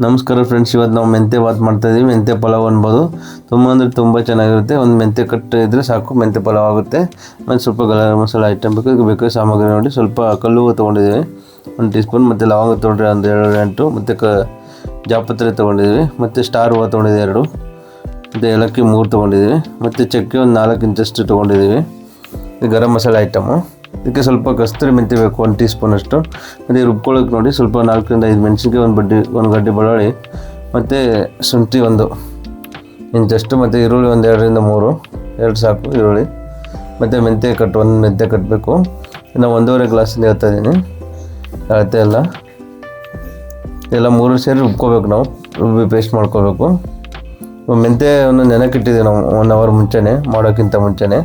ನಮಸ್ಕಾರ ಫ್ರೆಂಡ್ಸ್ ಇವತ್ತು ನಾವು ಮೆಂತ್ಯ ಬಾತ್ ಮಾಡ್ತಾ ಇದೀವಿ. ಮೆಂತ್ಯ ಪಲಾವ್ ಅನ್ಬೋದು. ತುಂಬ ಅಂದರೆ ತುಂಬ ಚೆನ್ನಾಗಿರುತ್ತೆ. ಒಂದು ಮೆಂತ್ಯ ಕಟ್ಟು ಇದ್ದರೆ ಸಾಕು, ಮೆಂತ್ಯ ಪಲಾವ್ ಆಗುತ್ತೆ. ಮತ್ತು ಸ್ವಲ್ಪ ಗರಂ ಮಸಾಲೆ ಐಟಮ್ ಬೇಕು. ಇದಕ್ಕೆ ಬೇಕಾದ ಸಾಮಗ್ರಿ ನೋಡಿ, ಸ್ವಲ್ಪ ಕಲ್ಲು ತೊಗೊಂಡಿದ್ದೀವಿ. ಒಂದು ಟೀ ಸ್ಪೂನ್ ಮತ್ತು ಲವಂಗ ತೊಗೊಂಡ್ರೆ ಒಂದು ಎರಡು ಎಂಟು, ಮತ್ತು ಕ ಜಾಪತ್ರೆ ತೊಗೊಂಡಿದ್ದೀವಿ, ಮತ್ತು ಸ್ಟಾರ್ ಹೂವು ತೊಗೊಂಡಿದ್ದೀವಿ ಎರಡು, ಮತ್ತು ಏಲಕ್ಕಿ ಮೂರು ತೊಗೊಂಡಿದ್ದೀವಿ, ಮತ್ತು ಚಕ್ಕೆ ಒಂದು ನಾಲ್ಕು ಇಂಚಷ್ಟು ತೊಗೊಂಡಿದ್ದೀವಿ. ಗರಂ ಮಸಾಲೆ ಐಟಮು ಇದಕ್ಕೆ ಸ್ವಲ್ಪ ಕಸ್ತೂರಿ ಮೆಂತ್ಯ ಬೇಕು, ಒಂದು ಟೀ ಸ್ಪೂನಷ್ಟು ಮತ್ತು ರುಬ್ಕೊಳ್ಳೋಕೆ ನೋಡಿ, ಸ್ವಲ್ಪ ನಾಲ್ಕರಿಂದ ಐದು ಮೆಣಸಿನ್ಕಾಯಿ ಒಂದು ಬಡ್ಡಿ, ಒಂದು ಗಡ್ಡೆ ಬೆಳ್ಳುಳ್ಳಿ, ಮತ್ತು ಶುಂಠಿ ಒಂದು ಇಂಚಷ್ಟು ಮತ್ತು ಈರುಳ್ಳಿ ಒಂದು ಎರಡರಿಂದ ಮೂರು, ಎರಡು ಸಾಕು ಈರುಳ್ಳಿ. ಮತ್ತು ಮೆಂತ್ಯ ಕಟ್ಟು ಒಂದು ಮೆಂತ್ಯ ಕಟ್ಟಬೇಕು ನಾವು ಒಂದೂವರೆ ಗ್ಲಾಸಿಂದ ಹೇಳ್ತಾ ಇದ್ದೀನಿ. ಅಳತೆ ಎಲ್ಲ. ಎಲ್ಲ ಮೂರು ಸೇರಿ ರುಬ್ಕೋಬೇಕು ನಾವು, ರುಬ್ಬಿ ಪೇಸ್ಟ್ ಮಾಡ್ಕೋಬೇಕು. ಮೆಂತ್ಯವನ್ನು ನೆನಕಿಟ್ಟಿದ್ದೀವಿ ನಾವು ಒನ್ ಅವರ್ ಮುಂಚೆನೇ, ಮಾಡೋಕ್ಕಿಂತ ಮುಂಚೆನೇ.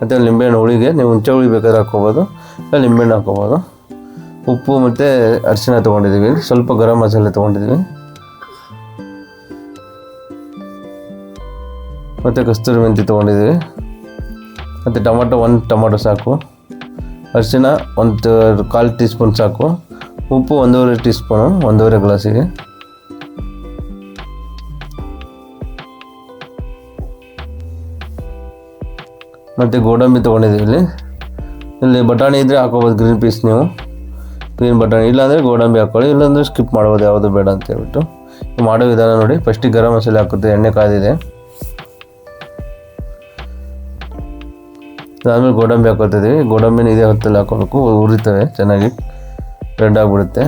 ಮತ್ತು ಲಿಂಬೆಹಣ್ಣು ಹುಳಿಗೆ ನೀವು ಹುಂಚೆ ಹುಳಿ ಬೇಕಾದ್ರೆ ಹಾಕ್ಕೋಬೋದು, ಇಲ್ಲ ಲಿಂಬೆಹಣ್ಣು ಹಾಕ್ಕೋಬೋದು. ಉಪ್ಪು ಮತ್ತು ಅರಿಶಿನ ತೊಗೊಂಡಿದ್ದೀವಿ, ಸ್ವಲ್ಪ ಗರಂ ಮಸಾಲೆ ತೊಗೊಂಡಿದ್ದೀವಿ. ಮತ್ತು ಕಸ್ತೂರಿ ಮೆಂತಿ ತೊಗೊಂಡಿದ್ದೀವಿ. ಮತ್ತು ಟೊಮಟೊ ಒಂದು ಟೊಮೊಟೊ ಸಾಕು. ಅರಿಶಿನ ಒಂದು ಕಾಲು ಟೀ ಸ್ಪೂನ್ ಸಾಕು. ಉಪ್ಪು ಒಂದೂವರೆ ಟೀ ಸ್ಪೂನು ಒಂದೂವರೆ ಗ್ಲಾಸಿಗೆ. ಮತ್ತು ಗೋಡಂಬಿ ತೊಗೊಂಡಿದ್ದೀವಿ ಇಲ್ಲಿ. ಇಲ್ಲಿ ಬಟಾಣಿ ಇದ್ದರೆ ಹಾಕೋಬೋದು ಗ್ರೀನ್ ಪೀಸ್ ನೀವು. ಗ್ರೀನ್ ಬಟಾಣಿ, ಇಲ್ಲಾಂದರೆ ಗೋಡಂಬಿ ಹಾಕ್ಕೊಳ್ಳಿ ಇಲ್ಲಾಂದರೆ ಸ್ಕಿಪ್ ಮಾಡ್ಬೋದು, ಯಾವುದು ಬೇಡ ಅಂತ ಹೇಳ್ಬಿಟ್ಟು. ಮಾಡೋ ವಿಧಾನ ನೋಡಿ ಫಸ್ಟಿಗೆ ಗರಂ ಮಸಾಲೆ ಹಾಕುತ್ತೆ, ಎಣ್ಣೆ ಕಾದಿದೆ ಅದಾದಮೇಲೆ ಗೋಡಂಬಿ ಹಾಕೋತಿದ್ದೀವಿ. ಗೋಡಂಬಿನ ಇದೇ ಹೊತ್ತಲ್ಲಿ ಹಾಕೋಬೇಕು ಉರಿತವೆ ಚೆನ್ನಾಗಿ, ರೆಡ್ ಆಗಿಬಿಡುತ್ತೆ.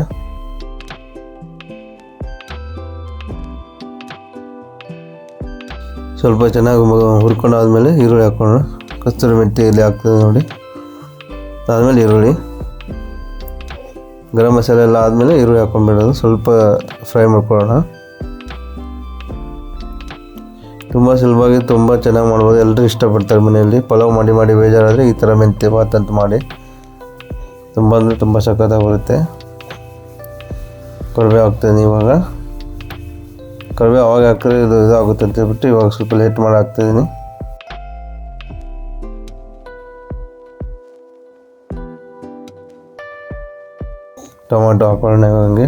ಸ್ವಲ್ಪ ಚೆನ್ನಾಗಿ ಹುರ್ಕೊಂಡಾದ್ಮೇಲೆ ಈರುಳ್ಳಿ ಹಾಕೊಂಡು ಕಸ್ತೂರಿ ಮೆಂತ್ಯ ಇಲ್ಲಿ ಹಾಕ್ತದೆ ನೋಡಿ. ಆದಮೇಲೆ ಈರುಳ್ಳಿ. ಗರಂ ಮಸಾಲೆ ಎಲ್ಲ ಆದಮೇಲೆ ಈರುಳ್ಳಿ ಹಾಕೊಂಡ್ಬಿಡೋದು ಸ್ವಲ್ಪ ಫ್ರೈ ಮಾಡ್ಕೊಳ್ಳೋಣ. ತುಂಬ ಸುಲಭವಾಗಿ ತುಂಬ ಚೆನ್ನಾಗಿ ಮಾಡ್ಬೋದು. ಎಲ್ಲರೂ ಇಷ್ಟಪಡ್ತಾರೆ ಮನೆಯಲ್ಲಿ. ಪಲಾವ್ ಮಾಡಿ ಮಾಡಿ ಬೇಜಾರಾದರೆ ಈ ಥರ ಮೆಂತ್ಯ ಬಾತ್ ಅಂತ ಮಾಡಿ. ತುಂಬ ಅಂದರೆ ತುಂಬ ಸಖತ್ತಾಗಿ ಬರುತ್ತೆ. ಹಾಕ್ತೀನಿ ಇವಾಗ. ಕಡಿಮೆ ಅವಾಗ ಹಾಕಿದ್ರೆ ಇದು ಇದಾಗುತ್ತೆ ಅಂತ ಹೇಳ್ಬಿಟ್ಟು ಇವಾಗ ಸ್ವಲ್ಪ ಲೇಟ್ ಮಾಡಿ ಹಾಕ್ತಿದ್ದೀನಿ ಟೊಮೆಟೊ ಹಾಕೊಳ್ಳೋಣ ಹಂಗೆ.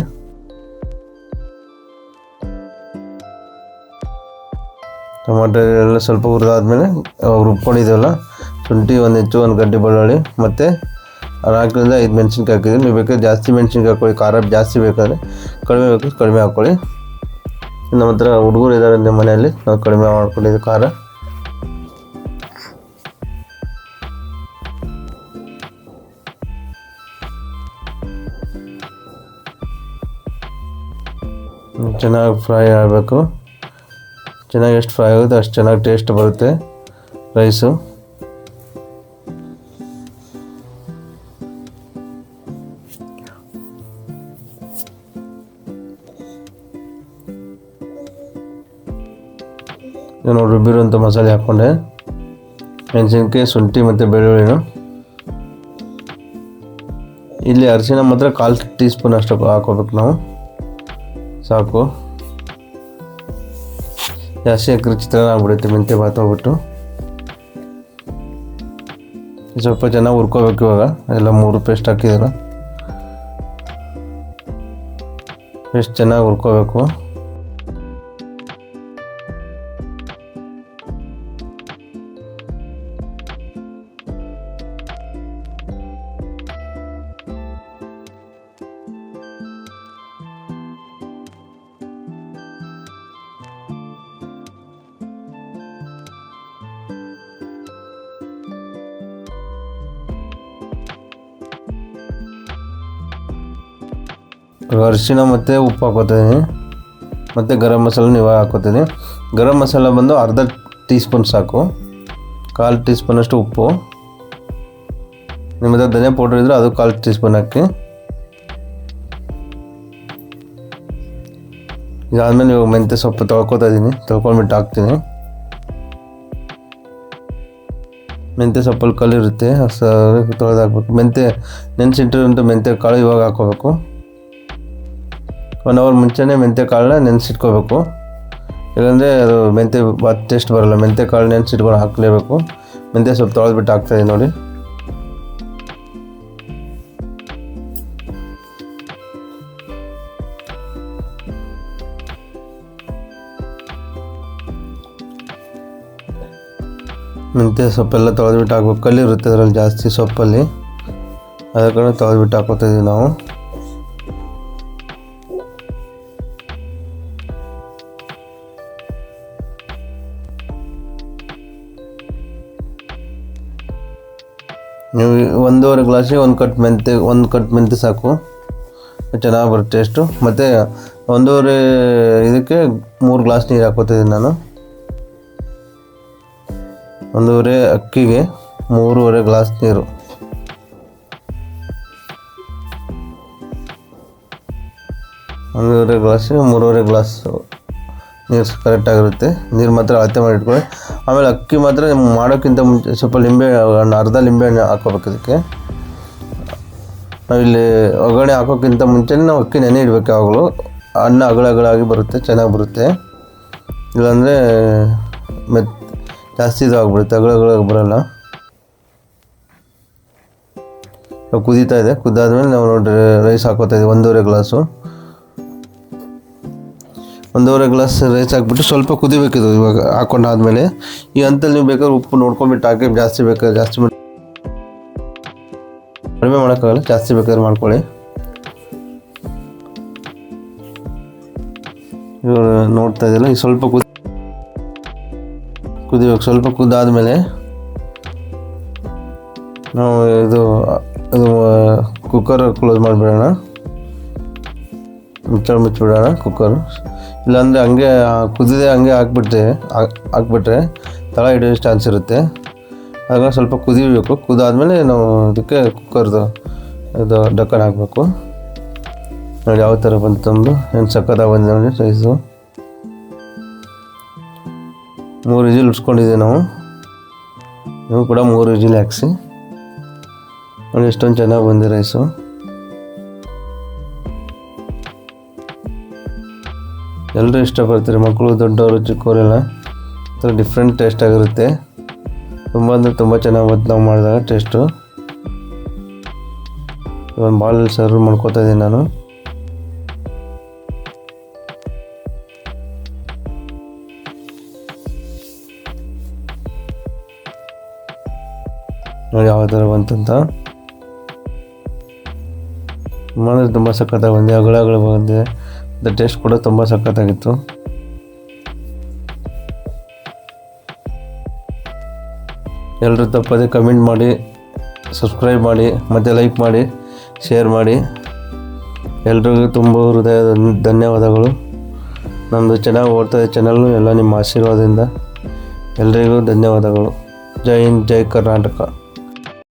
ಟೊಮೆಟೊ ಎಲ್ಲ ಸ್ವಲ್ಪ ಹುರಿದಾದ್ಮೇಲೆ ರುಬ್ಕೊಂಡಿದ್ದೀವಲ್ಲ ಶುಂಠಿ ಒಂದು ಇಂಚು ಒಂದು ಗಡ್ಡೆ ಬೆಳ್ಳುಳ್ಳಿ, ಮತ್ತು ನಾಲ್ಕರಿಂದ ಐದು ಮೆಣಸಿನ್ಕಾಯಿ ಹಾಕಿದ್ದೀನಿ ನೀವು ಬೇಕಾದ್ರೆ ಜಾಸ್ತಿ ಮೆಣಸಿನ್ಕಾಯಿ ಹಾಕೊಳ್ಳಿ, ಖಾರ ಜಾಸ್ತಿ ಬೇಕಾದರೆ ಕಡಿಮೆ ಬೇಕು ಕಡಿಮೆ ಹಾಕ್ಕೊಳ್ಳಿ ನಮ್ಮ ಹತ್ರ ಹುಡುಗರು ಇದ್ದಾರೆ ಮನೆಯಲ್ಲಿ, ನಾವು ಕಡಿಮೆ ಮಾಡ್ಕೊಂಡಿದ್ದೀವಿ ಖಾರ. ಚೆನ್ನಾಗಿ ಫ್ರೈ ಆಗಬೇಕು. ಚೆನ್ನಾಗಿ ಎಷ್ಟು ಫ್ರೈ ಆಗುತ್ತೆ ಅಷ್ಟು ಚೆನ್ನಾಗಿ ಟೇಸ್ಟ್ ಬರುತ್ತೆ ರೈಸು. ನಾನು ರುಬ್ಬಿರುವಂಥ ಮಸಾಲೆ ಹಾಕ್ಕೊಂಡೆ. ಮೆಣಸಿನ್ಕಾಯಿ, ಶುಂಠಿ ಮತ್ತು ಬೆಳ್ಳುಳ್ಳಿನು. ಇಲ್ಲಿ ಅರಿಶಿನ ಮಾತ್ರ ಕಾಲು ಟೀ ಸ್ಪೂನ್ ಅಷ್ಟು ಹಾಕೋಬೇಕು ನಾವು. ಸಾಕು. ಜಾಸ್ತಿ ಹಾಕಿದ್ರೆ ಚಿತ್ರಾನ್ನ ಆಗ್ಬಿಡುತ್ತೆ ಮೆಂತ್ಯ ಭಾತ್ ಹೋಗ್ಬಿಟ್ಟು. ಸ್ವಲ್ಪ ಜನ ಹುರ್ಕೋಬೇಕು ಇವಾಗ. ಎಲ್ಲ ಮೂರು ಪೇಸ್ಟ್ ಹಾಕಿದ್ರು. ಪೇಸ್ಟ್ ಚೆನ್ನಾಗಿ ಹುರ್ಕೋಬೇಕು. ಅರಿಶಿನ ಮತ್ತು ಉಪ್ಪು ಹಾಕೋತೀನಿ ಮತ್ತು ಗರಂ ಮಸಾಲೆ ಇವಾಗ ಹಾಕೋತೀನಿ ಗರಂ ಮಸಾಲ ಬಂದು ಅರ್ಧ ಟೀ ಸ್ಪೂನ್ ಸಾಕು. ಕಾಲು ಟೀ ಸ್ಪೂನಷ್ಟು ಉಪ್ಪು. ನಿಮ್ಮ ಹತ್ರ ಧನಿಯಾ ಪೌಡ್ರ್ ಇದ್ದರೆ ಅದು ಕಾಲು ಟೀ ಸ್ಪೂನ್ ಹಾಕಿ. ಇದಾದಮೇಲೆ ಇವಾಗ ಮೆಂತ್ಯ ಸೊಪ್ಪು ತೊಳ್ಕೊತಾ ಇದ್ದೀನಿ ತೊಳ್ಕೊಂಡ್ಬಿಟ್ಟು ಹಾಕ್ತೀನಿ. ಮೆಂತ್ಯ ಸೊಪ್ಪಲ್ಲಿ ಕಲ್ಲಿರುತ್ತೆ ತೊಳೆದು ಹಾಕ್ಬೇಕು ಮೆಂತ್ಯ ನೆನೆಸಿಟ್ಟಿರುವಂಥ ಮೆಂತ್ಯ ಕಾಳು ಇವಾಗ ಹಾಕೋಬೇಕು ಒನ್ ಅವರ್ ಮುಂಚೆನೇ ಮೆಂತ್ಯ ಕಾಳನ್ನ ನೆನೆಸಿಟ್ಕೋಬೇಕು. ಇಲ್ಲಾಂದರೆ ಅದು ಮೆಂತ್ಯ ಬಾತ್ ಟೇಸ್ಟ್ ಬರೋಲ್ಲ. ಮೆಂತ್ಯ ಕಾಳು ನೆನೆಸಿಟ್ಕೊಂಡು ಹಾಕಲೇಬೇಕು. ಮೆಂತ್ಯ ಸ್ವಲ್ಪ ತೊಳೆದ್ಬಿಟ್ಟು ಹಾಕ್ತಾಯಿದೆ ನೋಡಿ. ಮೆಂತ್ಯ ಸೊಪ್ಪೆಲ್ಲ ತೊಳೆದ್ಬಿಟ್ಟು ಹಾಕ್ಬೇಕು. ಕಲ್ಲಿರುತ್ತೆ ಅದರಲ್ಲಿ ಜಾಸ್ತಿ ಸೊಪ್ಪಲ್ಲಿ. ಅದ ಕಾರಣ ತೊಳೆದ್ಬಿಟ್ಟು ಇದ್ದೀವಿ ನಾವು. ನೀವು ಒಂದೂವರೆ ಗ್ಲಾಸಿಗೆ ಒಂದು ಕಟ್ ಮೆಂತ್ಯ, ಒಂದು ಕಟ್ ಮೆಂತ್ಯ ಸಾಕು. ಚೆನ್ನಾಗಿ ಬರುತ್ತೆ ಟೇಸ್ಟು ಮತ್ತು ಒಂದೂವರೆ ಇದಕ್ಕೆ ಮೂರು ಗ್ಲಾಸ್ ನೀರು ಹಾಕೋತಿದ್ದೀನಿ ನಾನು. ಒಂದೂವರೆ ಅಕ್ಕಿಗೆ ಮೂರುವರೆ ಗ್ಲಾಸ್ ನೀರು. ಒಂದೂವರೆ ಗ್ಲಾಸಿಗೆ ಮೂರುವರೆ ಗ್ಲಾಸ್ ನೀರು ಕರೆಕ್ಟಾಗಿರುತ್ತೆ ನೀರು ಮಾತ್ರ ಅಳತೆ ಮಾಡಿ ಇಟ್ಕೊಳ್ಳಿ. ಆಮೇಲೆ ಅಕ್ಕಿ ಮಾತ್ರ ಮಾಡೋಕ್ಕಿಂತ ಮುಂಚೆ ಸ್ವಲ್ಪ ಲಿಂಬೆ ಹಣ್ಣು ಅರ್ಧ ಲಿಂಬೆ ಹಣ್ಣು ಹಾಕೋಬೇಕು ಇದಕ್ಕೆ. ನಾವಿಲ್ಲಿ ಒಗ್ಗರಣೆ ಹಾಕೋಕ್ಕಿಂತ ಮುಂಚೆನೇ ನಾವು ಅಕ್ಕಿ ನೆನೆ ಇಡಬೇಕು ಯಾವಾಗಲೂ. ಅನ್ನ ಅಗಳಗಳಾಗಿ ಬರುತ್ತೆ, ಚೆನ್ನಾಗಿ ಬರುತ್ತೆ. ಇಲ್ಲಾಂದರೆ ಮೆತ್, ಜಾಸ್ತಿ ಇದಾಗ್ಬಿಡುತ್ತೆ ಆಗಿಬಿಡುತ್ತೆ ಅಗಳ ಅಗಳಾಗಿ ಬರೋಲ್ಲ ಕುದೀತಾ ಇದೆ. ಕುದ್ದಾದ್ಮೇಲೆ ನಾವು ನೋಡಿರಿ ರೈಸ್ ಹಾಕೋತಾ ಇದ್ದೀವಿ ಒಂದೂವರೆ ಗ್ಲಾಸು. ಒಂದೂವರೆ ಗ್ಲಾಸ್ ರೈಸ್ ಹಾಕ್ಬಿಟ್ಟು ಸ್ವಲ್ಪ ಕುದಿಬೇಕಿದು ಇವಾಗ ಹಾಕೊಂಡಾದ್ಮೇಲೆ. ಈ ಹಂತಲ್ಲಿ ನೀವು ಬೇಕಾದ್ರೆ ಉಪ್ಪು ನೋಡ್ಕೊಂಬಿಟ್ಟು ಹಾಕಿ, ಜಾಸ್ತಿ ಬೇಕಾದ್ರೆ ಜಾಸ್ತಿ ಕಡಿಮೆ ಮಾಡೋಕ್ಕಾಗಲ್ಲ, ಜಾಸ್ತಿ ಬೇಕಾದ್ರೆ ಮಾಡ್ಕೊಳ್ಳಿ. ಇವಾಗ ನೋಡ್ತಾ ಇದೆಯಲ್ಲ ಈ ಸ್ವಲ್ಪ ಕುದಿ, ಕುದಿಬೇಕು. ಸ್ವಲ್ಪ ಕುದ್ದಾದಮೇಲೆ ನಾವು ಇದು ಇದು ಕುಕ್ಕರ್ ಕ್ಲೋಸ್ ಮಾಡಿಬಿಡೋಣ. ಮುಚ್ಚಳ ಮುಚ್ಚಿಬಿಡೋಣ ಕುಕ್ಕರ್ ಇಲ್ಲಾಂದರೆ ಹಂಗೆ ಕುದಿದೆ ಹಂಗೆ ಹಾಕ್ಬಿಟ್ಟೆ ಹಾಕ್- ಹಾಕ್ಬಿಟ್ರೆ ತಳ ಹಿಡಿಯೋ ಚಾನ್ಸ್ ಇರುತ್ತೆ. ಆಗ ಸ್ವಲ್ಪ ಕುದಿಬೇಕು. ಕುದಾದ್ಮೇಲೆ ನಾವು ಇದಕ್ಕೆ ಕುಕ್ಕರ್ದು ಇದು ಡಕ್ಕನ್ ಹಾಕಬೇಕು. ನೋಡಿ ಯಾವ ಥರ ಬಂತು ತಂದು. ಏನು ಸಕ್ಕತ್ತಾಗಿ ಬಂದಿದೆ ನೋಡಿ ರೈಸು ಮೂರು ಇಜಿಲ್ ಉಡ್ಸ್ಕೊಂಡಿದ್ದೀವಿ ನಾವು. ನೀವು ಕೂಡ ಮೂರು ಇಜಿಲ್ ಹಾಕ್ಸಿ. ನೋಡಿ ಎಷ್ಟೊಂದು ಚೆನ್ನಾಗಿ ಬಂದಿದೆ ರೈಸು ಎಲ್ಲರೂ ಇಷ್ಟಪಡ್ತಾರೆ, ಮಕ್ಕಳು ದೊಡ್ಡವರು, ಚಿಕ್ಕವರೆಲ್ಲ. ಒಂಥರ ಡಿಫ್ರೆಂಟ್ ಟೇಸ್ಟ್ ಆಗಿರುತ್ತೆ. ತುಂಬ ಅಂದರೆ ತುಂಬ ಚೆನ್ನಾಗಿ ಬಂತು ನಾವು ಮಾಡಿದಾಗ ಟೇಸ್ಟು ಒಂದು ಬಾಲಲ್ಲಿ ಸರ್ವ್ ಮಾಡ್ಕೋತಾ ಇದ್ದೀನಿ ನಾನು. ನೋಡಿ ಯಾವ ಥರ ಬಂತಂತ. ತುಂಬ ಅಂದರೆ ತುಂಬ ಸಖತ್ತಾಗಿ ಬಂದಿದೆ ಅಗಳಗಳು ಅಗಳ ಬಂದಿದೆ. ಮತ್ತು ಟೇಸ್ಟ್ ಕೂಡ ತುಂಬ ಸಖತ್ತಾಗಿತ್ತು. ಎಲ್ಲರೂ ತಪ್ಪದೆ ಕಮೆಂಟ್ ಮಾಡಿ ಸಬ್ಸ್ಕ್ರೈಬ್ ಮಾಡಿ, ಮತ್ತು ಲೈಕ್ ಮಾಡಿ ಶೇರ್ ಮಾಡಿ. ಎಲ್ರಿಗೂ ತುಂಬ ಹೃದಯದ ಧನ್ಯವಾದಗಳು. ನಮ್ಮದು ಚೆನ್ನಾಗಿ ಓಡ್ತಾ ಇದೆ ಚಾನಲ್ಲು ಎಲ್ಲ ನಿಮ್ಮ ಆಶೀರ್ವಾದದಿಂದ. ಎಲ್ರಿಗೂ ಧನ್ಯವಾದಗಳು. ಜೈ ಹಿಂದ್, ಜೈ ಕರ್ನಾಟಕ.